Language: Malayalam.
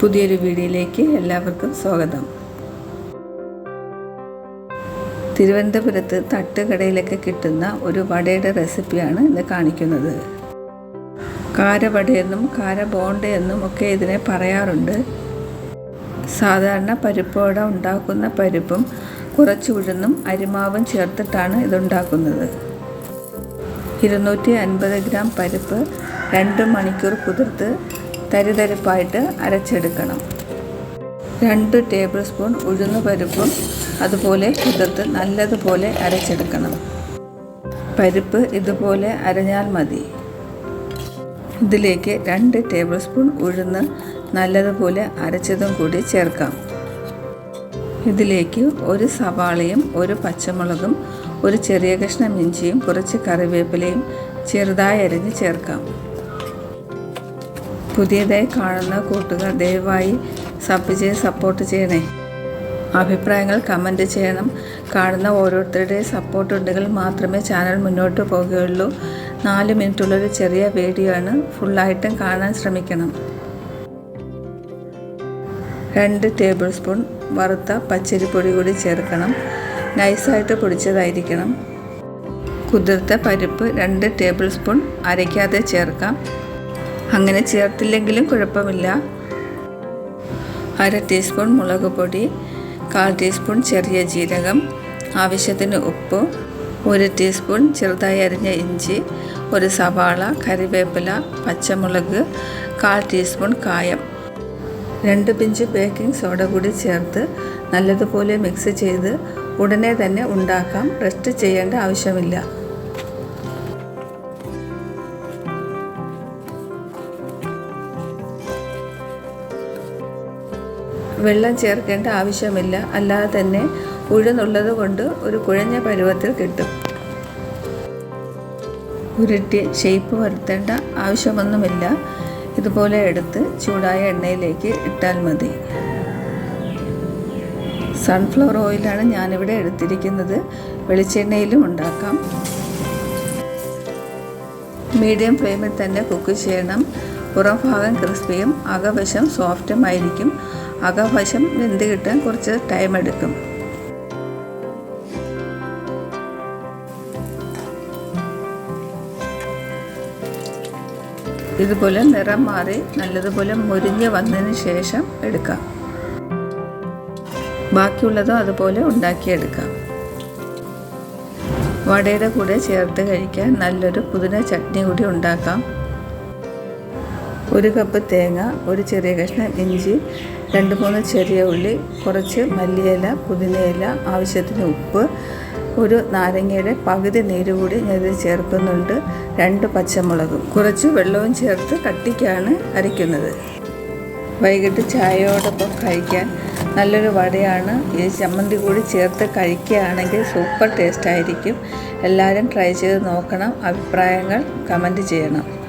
പുതിയൊരു വീഡിയോയിലേക്ക് എല്ലാവർക്കും സ്വാഗതം. തിരുവനന്തപുരത്ത് തട്ടുകടയിലൊക്കെ കിട്ടുന്ന ഒരു വടയുടെ റെസിപ്പിയാണ് ഇന്ന് കാണിക്കുന്നത്. കാരവടയെന്നും കാര ബോണ്ടയെന്നും ഒക്കെ ഇതിനെ പറയാറുണ്ട്. സാധാരണ പരിപ്പ് വട ഉണ്ടാക്കുന്ന പരിപ്പും കുറച്ച് ഉഴുന്നും അരിമാവും ചേർത്തിട്ടാണ് ഇതുണ്ടാക്കുന്നത്. ഇരുന്നൂറ്റി അൻപത് ഗ്രാം പരിപ്പ് രണ്ട് മണിക്കൂർ കുതിർത്ത് തരിതരിപ്പായിട്ട് അരച്ചെടുക്കണം. രണ്ട് ടേബിൾ സ്പൂൺ ഉഴുന്ന് പരിപ്പും അതുപോലെ കുതിർത്ത് നല്ലതുപോലെ അരച്ചെടുക്കണം. പരിപ്പ് ഇതുപോലെ അരഞ്ഞാൽ മതി. ഇതിലേക്ക് രണ്ട് ടേബിൾ സ്പൂൺ ഉഴുന്ന് നല്ലതുപോലെ അരച്ചതും കൂടി ചേർക്കാം. ഇതിലേക്ക് ഒരു സവാളയും ഒരു പച്ചമുളകും ഒരു ചെറിയ കഷ്ണം ഇഞ്ചിയും കുറച്ച് കറിവേപ്പിലയും ചെറുതായി അരിഞ്ഞ് ചേർക്കാം. പുതിയതായി കാണുന്ന കൂട്ടുകാർ ദയവായി സബ് ചെയ്ത് സപ്പോർട്ട് ചെയ്യണേ. അഭിപ്രായങ്ങൾ കമന്റ് ചെയ്യണം. കാണുന്ന ഓരോരുത്തരുടെയും സപ്പോർട്ട് ഉണ്ടെങ്കിൽ മാത്രമേ ചാനൽ മുന്നോട്ട് പോകുകയുള്ളൂ. നാല് മിനിറ്റുള്ളൊരു ചെറിയ വീഡിയോ ആണ്. ഫുള്ളായിട്ടും കാണാൻ ശ്രമിക്കണം. രണ്ട് ടേബിൾ സ്പൂൺ വറുത്ത പച്ചരിപ്പൊടി കൂടി ചേർക്കണം. നൈസായിട്ട് പൊടിച്ചതായിരിക്കണം. കുതിർത്ത പരിപ്പ് രണ്ട് ടേബിൾ സ്പൂൺ അരയ്ക്കാതെ ചേർക്കാം. അങ്ങനെ ചേർത്തില്ലെങ്കിലും കുഴപ്പമില്ല. അര ടീസ്പൂൺ മുളക് പൊടി കാൽ ടീസ്പൂൺ ചെറിയ ജീരകം ആവശ്യത്തിന് ഉപ്പ് ഒരു ടീസ്പൂൺ ചെറുതായി അരിഞ്ഞ ഇഞ്ചി ഒരു സവാള കറിവേപ്പില പച്ചമുളക് കാൽ ടീസ്പൂൺ കായം രണ്ട് പിഞ്ച് ബേക്കിംഗ് സോഡ കൂടി ചേർത്ത് നല്ലതുപോലെ മിക്സ് ചെയ്ത് ഉടനെ തന്നെ ഉണ്ടാക്കാം. റെസ്റ്റ് ചെയ്യേണ്ട ആവശ്യമില്ല. വെള്ളം ചേർക്കേണ്ട ആവശ്യമില്ല. അല്ലാതെ തന്നെ ഉഴുന്നുള്ളത് കൊണ്ട് ഒരു കുഴഞ്ഞ പരുവത്തിൽ കിട്ടും. ഉരുട്ടി ഷേപ്പ് വരുത്തേണ്ട ആവശ്യമൊന്നുമില്ല. ഇതുപോലെ എടുത്ത് ചൂടായ എണ്ണയിലേക്ക് ഇട്ടാൽ മതി. സൺഫ്ലവർ ഓയിലാണ് ഞാനിവിടെ എടുത്തിരിക്കുന്നത്. വെളിച്ചെണ്ണയിലും ഉണ്ടാക്കാം. മീഡിയം ഫ്ലെയിമിൽ തന്നെ കുക്ക് ചെയ്യണം. പുറം ഭാഗം ക്രിസ്പിയും അകവശം സോഫ്റ്റും ആയിരിക്കും. അകവശം വെന്ത് കിട്ടാൻ കുറച്ച് ടൈം എടുക്കും. ഇതുപോലെ നിറം മാറി നല്ലതുപോലെ മുരിഞ്ഞ് വന്നതിന് ശേഷം എടുക്കാം. ബാക്കിയുള്ളതും അതുപോലെ ഉണ്ടാക്കിയെടുക്കാം. വടയുടെ കൂടെ ചേർത്ത് കഴിക്കാൻ നല്ലൊരു പുതിന ചട്നി കൂടി ഉണ്ടാക്കാം. ഒരു കപ്പ് തേങ്ങ ഒരു ചെറിയ കഷ്ണം ഇഞ്ചി രണ്ട് മൂന്ന് ചെറിയ ഉള്ളി കുറച്ച് മല്ലിയില പുതിനയില ആവശ്യത്തിന് ഉപ്പ് ഒരു നാരങ്ങയുടെ പകുതി നീര് കൂടി ഞാനിത് ചേർക്കുന്നുണ്ട്. രണ്ട് പച്ചമുളകും. കുറച്ച് വെള്ളവും ചേർത്ത് കട്ടിക്കാണ് അരയ്ക്കുന്നത്. വൈകിട്ട് ചായയോടൊപ്പം കഴിക്കാൻ നല്ലൊരു വടയാണ്. ഈ ചമ്മന്തി കൂടി ചേർത്ത് കഴിക്കുകയാണെങ്കിൽ സൂപ്പർ ടേസ്റ്റ് ആയിരിക്കും. എല്ലാവരും ട്രൈ ചെയ്ത് നോക്കണം. അഭിപ്രായങ്ങൾ കമന്റ് ചെയ്യണം.